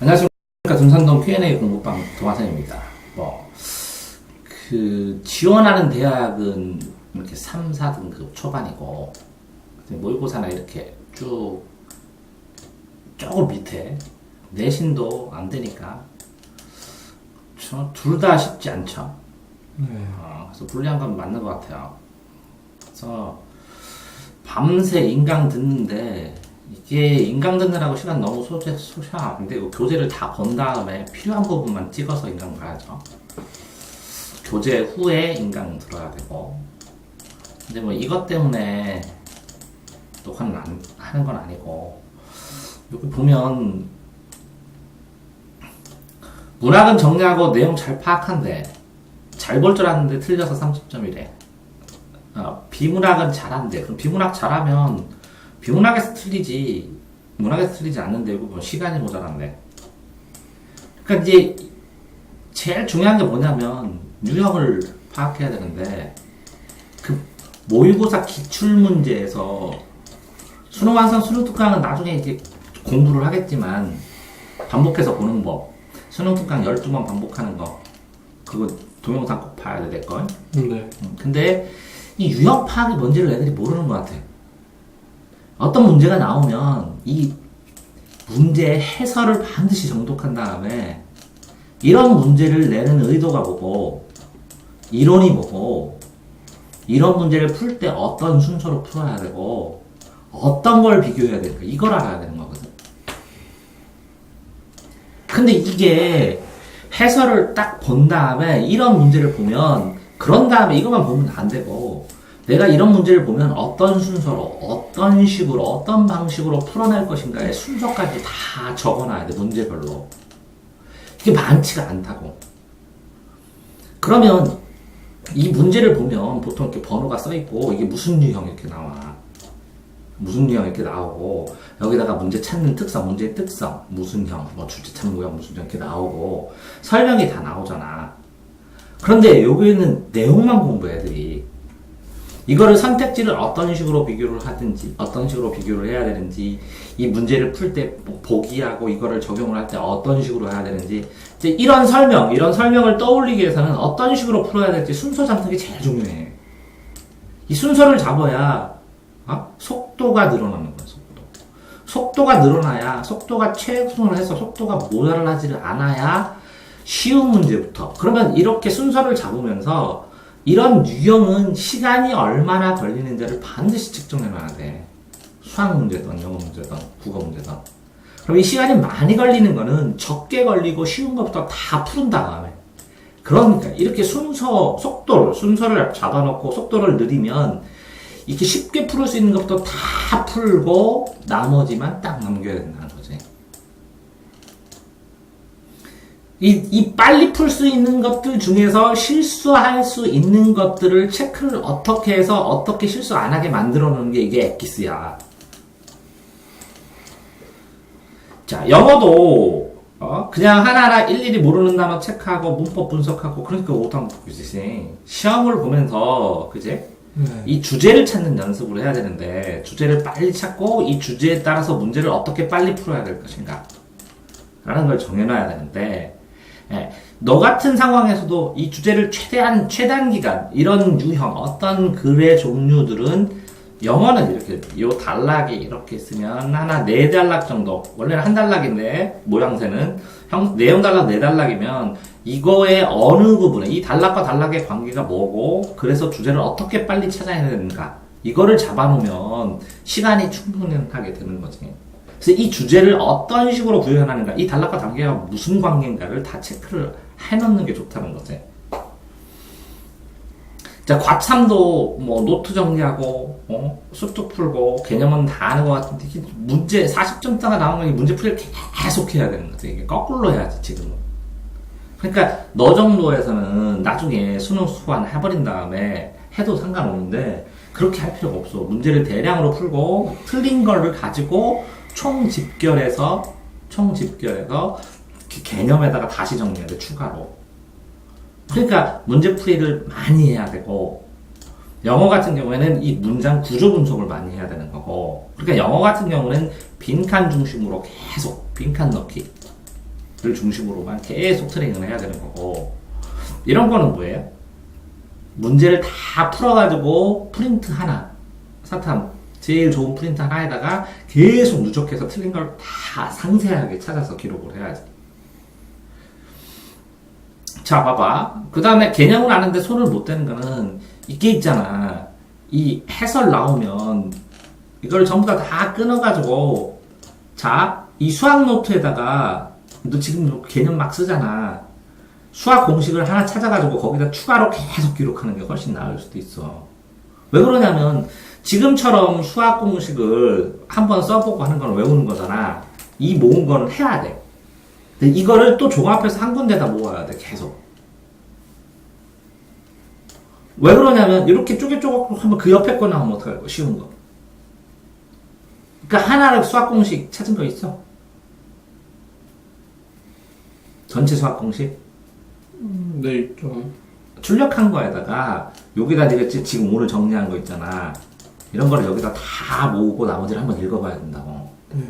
안녕하십니까. 둔산동 Q&A 공부방 도화선입니다. 뭐, 그, 지원하는 대학은 이렇게 3, 4등급 초반이고, 모의고사나 이렇게 쭉, 조금 밑에, 내신도 안 되니까, 둘 다 쉽지 않죠. 네. 어, 그래서 불리한 건 맞는 것 같아요. 그래서 밤새 인강 듣는데 이게 인강 듣느라고 시간 너무 소재 소샤인데 이거 교재를 다 본 다음에 필요한 부분만 찍어서 인강 봐야죠. 교재 후에 인강 들어야 되고 근데 뭐 이것 때문에 녹화는 안, 하는 건 아니고 여기 보면 문학은 정리하고 내용 잘 파악한데 잘 볼줄 아는데 틀려서 30점이래. 어, 비문학은 잘한대. 그럼 비문학 잘하면 비문학에서 틀리지 문학에서 틀리지 않는데 뭐 시간이 모자란데. 그러니까 이제 제일 중요한 게 뭐냐면 유형을 파악해야 되는데 그 모의고사 기출 문제에서 수능 완성 수능 특강은 나중에 이제 공부를 하겠지만 반복해서 보는 법 수능 특강 12번 반복하는 거 그거 동영상 꼭 봐야 돼, 내 걸. 네. 음, 근데 이 유형 파악이 뭔지를 애들이 모르는 것 같아. 어떤 문제가 나오면 이 문제의 해설을 반드시 정독한 다음에 이런 문제를 내는 의도가 뭐고 이론이 뭐고 이런 문제를 풀 때 어떤 순서로 풀어야 되고 어떤 걸 비교해야 되는가 이걸 알아야 되는 거거든. 근데 이게 해설을 딱 본 다음에 이런 문제를 보면 그런 다음에 이것만 보면 안 되고 내가 이런 문제를 보면 어떤 순서로 어떤 식으로 어떤 방식으로 풀어낼 것인가의 순서까지 다 적어놔야 돼 문제별로. 이게 많지가 않다고. 그러면 이 문제를 보면 보통 이렇게 번호가 써 있고 이게 무슨 유형 이렇게 나와? 무슨 유형 이렇게 나오고 여기다가 문제 찾는 특성, 문제의 특성, 무슨 형, 뭐 주제 찾는 모양 무슨 형 이렇게 나오고 설명이 다 나오잖아. 그런데 여기는 내용만 공부해 애들이 이거를 선택지를 어떤 식으로 비교를 하든지 어떤 식으로 비교를 해야 되는지 이 문제를 풀 때 보기하고 이거를 적용을 할 때 어떤 식으로 해야 되는지 이제 이런 설명 이런 설명을 떠올리기 위해서는 어떤 식으로 풀어야 될지 순서 잡는 게 제일 중요해 이 순서를 잡아야 어? 속도가 늘어나는 거야 속도. 속도가 늘어나야 속도가 최우선을 해서 속도가 모자라지를 않아야 쉬운 문제부터. 그러면 이렇게 순서를 잡으면서 이런 유형은 시간이 얼마나 걸리는지를 반드시 측정해 놔야 돼. 수학 문제든 영어 문제든 국어 문제든. 그럼 이 시간이 많이 걸리는 거는 적게 걸리고 쉬운 것부터 다 푸른 다음에. 그러니까 이렇게 순서, 속도를, 순서를 잡아놓고 속도를 느리면 이렇게 쉽게 풀을 수 있는 것부터 다 풀고 나머지만 딱 남겨야 된다는 거지. 이, 이 빨리 풀 수 있는 것들 중에서 실수할 수 있는 것들을 체크를 어떻게 해서 어떻게 실수 안 하게 만들어 놓는 게 이게 엑기스야. 자, 영어도 어? 그냥 하나하나 일일이 모르는 단어 체크하고 문법 분석하고 그러니까 오답 보지 시험을 보면서 그제 네. 이 주제를 찾는 연습을 해야 되는데 주제를 빨리 찾고 이 주제에 따라서 문제를 어떻게 빨리 풀어야 될 것인가 라는 걸 정해놔야 되는데 예, 너 같은 상황에서도 이 주제를 최대한 최단 기간 이런 유형 어떤 글의 종류들은 영어는 이렇게 요 단락이 이렇게 있으면 하나 네 단락 정도 원래는 한 단락인데 모양새는 형 내용 단락 네 단락이면 이거의 어느 부분에 이 단락과 단락의 관계가 뭐고 그래서 주제를 어떻게 빨리 찾아야 되는가 이거를 잡아놓으면 시간이 충분하게 되는 거지. 그래서 이 주제를 어떤 식으로 구현하는가, 이 단락과 단계가 무슨 관계인가를 다 체크를 해놓는 게 좋다는 거지. 자, 과참도 뭐 노트 정리하고, 어, 수특 풀고, 개념은 다 아는 것 같은데, 문제, 40점 따가 나오면 이 문제 풀이를 계속 해야 되는 거지. 이게 거꾸로 해야지, 지금은. 그러니까, 너 정도에서는 나중에 수능 수관 해버린 다음에 해도 상관없는데, 그렇게 할 필요가 없어. 문제를 대량으로 풀고, 틀린 거를 가지고, 총 집결해서 총 집결해서 개념에다가 다시 정리해야 돼 추가로 그러니까 문제풀이를 많이 해야 되고 영어 같은 경우에는 이 문장 구조 분석을 많이 해야 되는 거고 그러니까 영어 같은 경우는 빈칸 중심으로 계속 빈칸 넣기 중심으로만 계속 트레이닝을 해야 되는 거고 이런 거는 뭐예요? 문제를 다 풀어가지고 프린트 하나 사탐 제일 좋은 프린트 하나에다가 계속 누적해서 틀린 걸 다 상세하게 찾아서 기록을 해야지. 자, 봐봐. 그 다음에 개념을 아는데 손을 못 대는 거는 이게 있잖아. 이 해설 나오면 이걸 전부 다 다 끊어가지고 자, 이 수학 노트에다가 너 지금 개념 막 쓰잖아. 수학 공식을 하나 찾아가지고 거기다 추가로 계속 기록하는 게 훨씬 나을 수도 있어. 왜 그러냐면 지금처럼 수학 공식을 한번 써보고 하는 건 외우는 거잖아. 이 모은 거는 해야 돼. 근데 이거를 또 종합해서 한 군데다 모아야 돼, 계속. 왜 그러냐면 이렇게 쪼개쪼개 하면 그 옆에 거 나오면 어떡할 거 쉬운 거. 그러니까 하나를 수학 공식 찾은 거 있어? 전체 수학 공식? 음, 네, 있죠. 출력한 거에다가 여기다 지- 지금 오늘 정리한 거 있잖아. 이런 거를 여기다 다 모으고 나머지를 한번 읽어봐야 된다고. 네.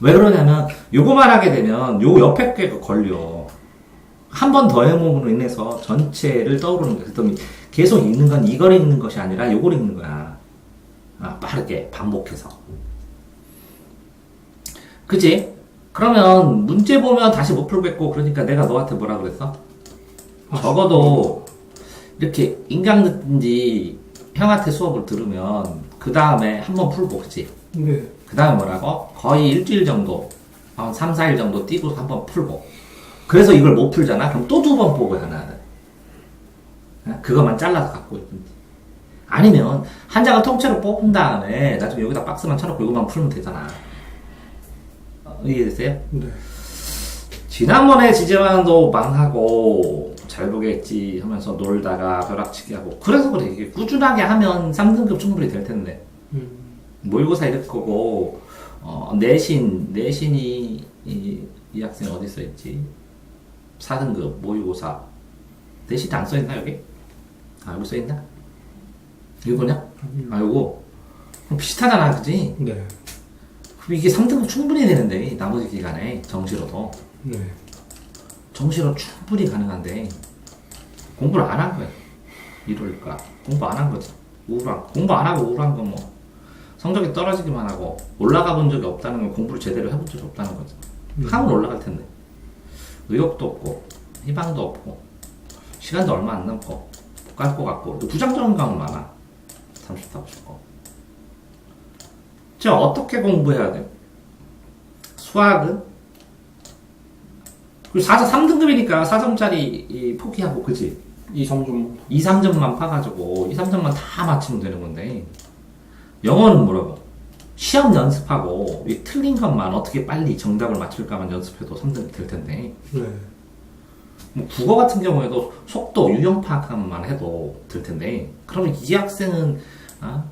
왜 그러냐면 요거만 하게 되면 요 옆에 게 걸려. 한 번 더 해봄으로 인해서 전체를 떠오르는 거야. 그랬더니 계속 읽는 건 이걸 읽는 것이 아니라 요걸 읽는 거야. 아, 빠르게 반복해서. 그지? 그러면 문제 보면 다시 못 풀겠고 그러니까 내가 너한테 뭐라 그랬어? 아, 적어도 이렇게 인강 듣든지 형한테 수업을 들으면 그 다음에 한번 풀고 그치? 네. 그 다음에 뭐라고? 거의 일주일 정도 한 3, 4일 정도 뛰고 한번 풀고 그래서 이걸 못 풀잖아? 그럼 또 두 번 보고 돼 어? 그것만 잘라서 갖고 있든지 아니면 한 장을 통째로 뽑은 다음에 나중에 여기다 박스만 쳐놓고 이것만 풀면 되잖아 어, 이해됐어요? 네. 지난번에 지재만도 망하고 잘 보겠지 하면서 놀다가 벼락치기 하고 그래서 그래. 이게 꾸준하게 하면 3등급 충분히 될 텐데. 음, 모의고사 이럴 거고 어, 내신 내신이 이, 이 학생 어디 써 있지? 4등급 모의고사. 내신 안 써 있나 여기? 아 여기 써 있나? 이거냐? 아 요거? 그럼 비슷하잖아 그지? 네. 그럼 이게 3등급 충분히 되는데 나머지 기간에 정시로도. 네. 정시로 충분히 가능한데 공부를 안 한 거야. 이럴까? 공부 안 한 거지. 우울한 공부 안 하고 우울한 건 뭐 성적이 떨어지기만 하고 올라가 본 적이 없다는 건 공부를 제대로 해본 적이 없다는 거지. 음. 하면 올라갈 텐데 의욕도 없고 희망도 없고 시간도 얼마 안 남고 못갈것 같고 또 부정적인 감은 많아. 30다 50거. 자 어떻게 공부해야 돼? 수학은 그리고 4점 3등급이니까 4점짜리 포기하고 그지? 2, 3점. 2, 3점만 파가지고 2, 3점만 다 맞추면 되는 건데 영어는 뭐라고? 시험 연습하고 이 틀린 것만 어떻게 빨리 정답을 맞출까만 연습해도 3등급 될 텐데 네. 뭐 국어 같은 경우에도 속도, 유형 파악만 해도 될 텐데 그러면 이 학생은 아,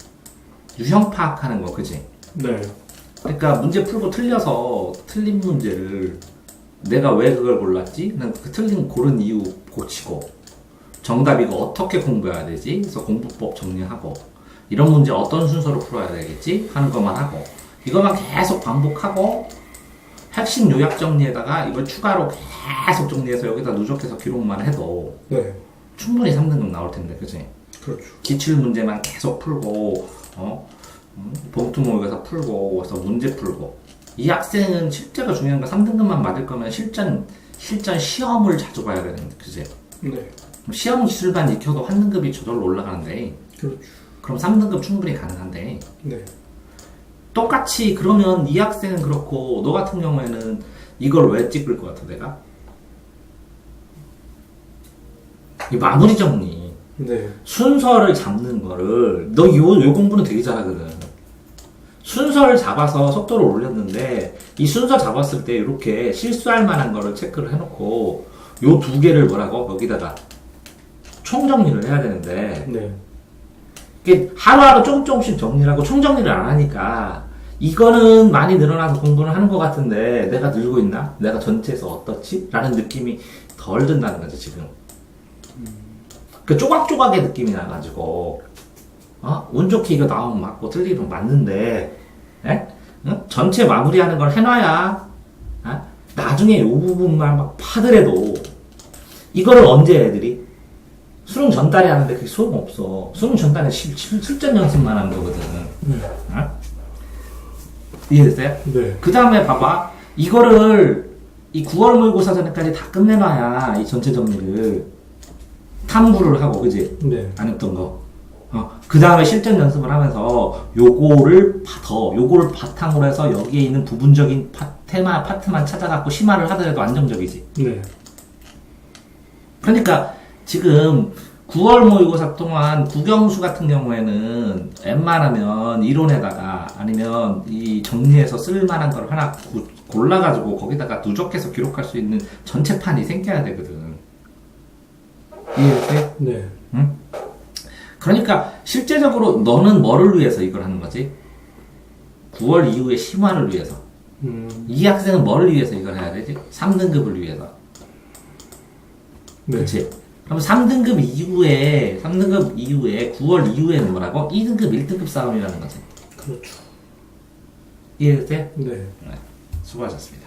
유형 파악하는 거 그지? 네. 그러니까 문제 풀고 틀려서 틀린 문제를 내가 왜 그걸 골랐지? 난 그 틀린 고른 이유 고치고 정답 이거 어떻게 공부해야 되지? 그래서 공부법 정리하고 이런 문제 어떤 순서로 풀어야 되겠지? 하는 것만 하고 이것만 계속 반복하고 핵심 요약 정리에다가 이걸 추가로 계속 정리해서 여기다 누적해서 기록만 해도 네. 충분히 3등급 나올 텐데 그지? 그렇죠. 기출 문제만 계속 풀고 어 음, 봉투 모의고사 풀고 그래서 문제 풀고 이 학생은 실제가 중요한 거 3등급만 맞을 거면 실전 실전 시험을 자주 봐야 되는데 그지? 네. 시험 기술만 익혀도 한 등급이 저절로 올라가는데 그렇죠. 그럼 3등급 충분히 가능한데 네. 똑같이 그러면 이 학생은 그렇고 너 같은 경우에는 이걸 왜 찍을 것 같아 내가? 이 마무리 정리 네. 순서를 잡는 거를 너요요 공부는 되게 잘하거든. 순서를 잡아서 속도를 올렸는데 이 순서 잡았을 때 이렇게 실수할 만한 거를 체크를 해놓고 요 두 개를 뭐라고 여기다가 총 정리를 해야 되는데 네. 이게 하루하루 조금 조금씩 정리를 하고 총 정리를 안 하니까 이거는 많이 늘어나서 공부를 하는 것 같은데 내가 늘고 있나? 내가 전체에서 어떻지? 라는 느낌이 덜 든다는 거지 지금 그 조각조각의 느낌이 나가지고 어? 운 좋게 이거 나오면 맞고 틀리면 맞는데 에? 응? 전체 마무리하는 걸 해놔야 어? 나중에 요 부분만 막 파더라도 이거를 언제 애들이 수능 전달에 하는데 그게 소용 없어. 수능 전달에 실, 실, 실전 연습만 하는 거거든. 네. 어? 이해됐어요? 네. 그 다음에 봐봐. 이거를 이 9월 모의고사 전에까지 다 끝내놔야 이 전체 정리를 탐구를 하고, 그지? 네. 안 했던 거. 어, 그 다음에 실전 연습을 하면서 요거를 파- 더, 요거를 바탕으로 해서 여기에 있는 부분적인 파, 테마, 파트만 찾아갖고 심화를 하더라도 안정적이지. 네. 그러니까 지금 9월 모의고사 동안 국영수 같은 경우에는 웬만하면 이론에다가 아니면 이 정리해서 쓸만한 걸 하나 구- 골라가지고 거기다가 누적해서 기록할 수 있는 전체판이 생겨야 되거든. 이해돼? 네. 응? 그러니까 실제적으로 너는 뭐를 위해서 이걸 하는 거지? 9월 이후에 심화를 위해서. 음. 이 학생은 뭐를 위해서 이걸 해야 되지? 3등급을 위해서. 네. 그치? 그럼 3등급 이후에, 3등급 이후에, 9월 이후에는 뭐라고? 2등급, 1등급 싸움이라는 거지. 그렇죠. 이해돼? 네. 네. 수고하셨습니다.